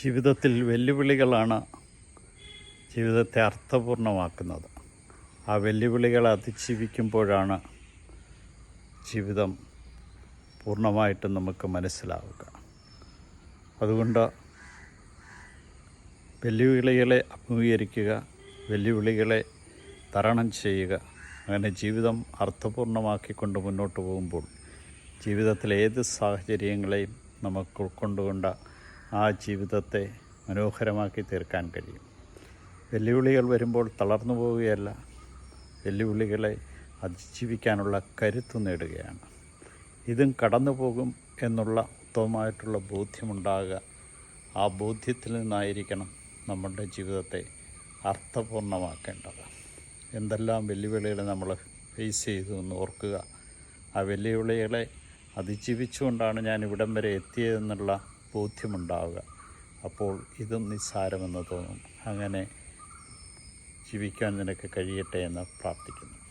ജീവിതത്തിൽ വെല്ലുവിളികളാണ് ജീവിതത്തെ അർത്ഥപൂർണമാക്കുന്നത്. ആ വെല്ലുവിളികളെ അതിജീവിക്കുമ്പോഴാണ് ജീവിതം പൂർണമായിട്ടും നമുക്ക് മനസ്സിലാവുക. അതുകൊണ്ട് വെല്ലുവിളികളെ അഭിമുഖീകരിക്കുക വെല്ലുവിളികളെ തരണം ചെയ്യുക. അങ്ങനെ ജീവിതം അർത്ഥപൂർണമാക്കിക്കൊണ്ട് മുന്നോട്ട് പോകുമ്പോൾ ജീവിതത്തിലെ ഏത് സാഹചര്യങ്ങളെയും നമുക്ക് ഉൾക്കൊണ്ടുകൊണ്ട് ആ ജീവിതത്തെ മനോഹരമാക്കി തീർക്കാൻ കഴിയും. വെല്ലുവിളികൾ വരുമ്പോൾ തളർന്നു പോവുകയല്ല. വെല്ലുവിളികളെ അതിജീവിക്കാനുള്ള കരുത്ത് നേടുകയാണ്. ഇതും കടന്നു പോകും എന്നുള്ള ഉത്തമമായിട്ടുള്ള ബോധ്യമുണ്ടാകുക. ആ ബോധ്യത്തിൽ നിന്നായിരിക്കണം നമ്മുടെ ജീവിതത്തെ അർത്ഥപൂർണമാക്കേണ്ടത്. എന്തെല്ലാം വെല്ലുവിളികളെ നമ്മൾ ഫേസ് ചെയ്തു എന്ന് ഓർക്കുക. ആ വെല്ലുവിളികളെ അതിജീവിച്ചുകൊണ്ടാണ് ഞാൻ ഇവിടം വരെ എത്തിയതെന്നുള്ള ബോധ്യമുണ്ടാവുക. അപ്പോൾ ഇതും നിസ്സാരമെന്ന് തോന്നും. അങ്ങനെ ജീവിക്കാൻ നിനക്ക് കഴിയട്ടെ എന്ന് പ്രാർത്ഥിക്കുന്നു.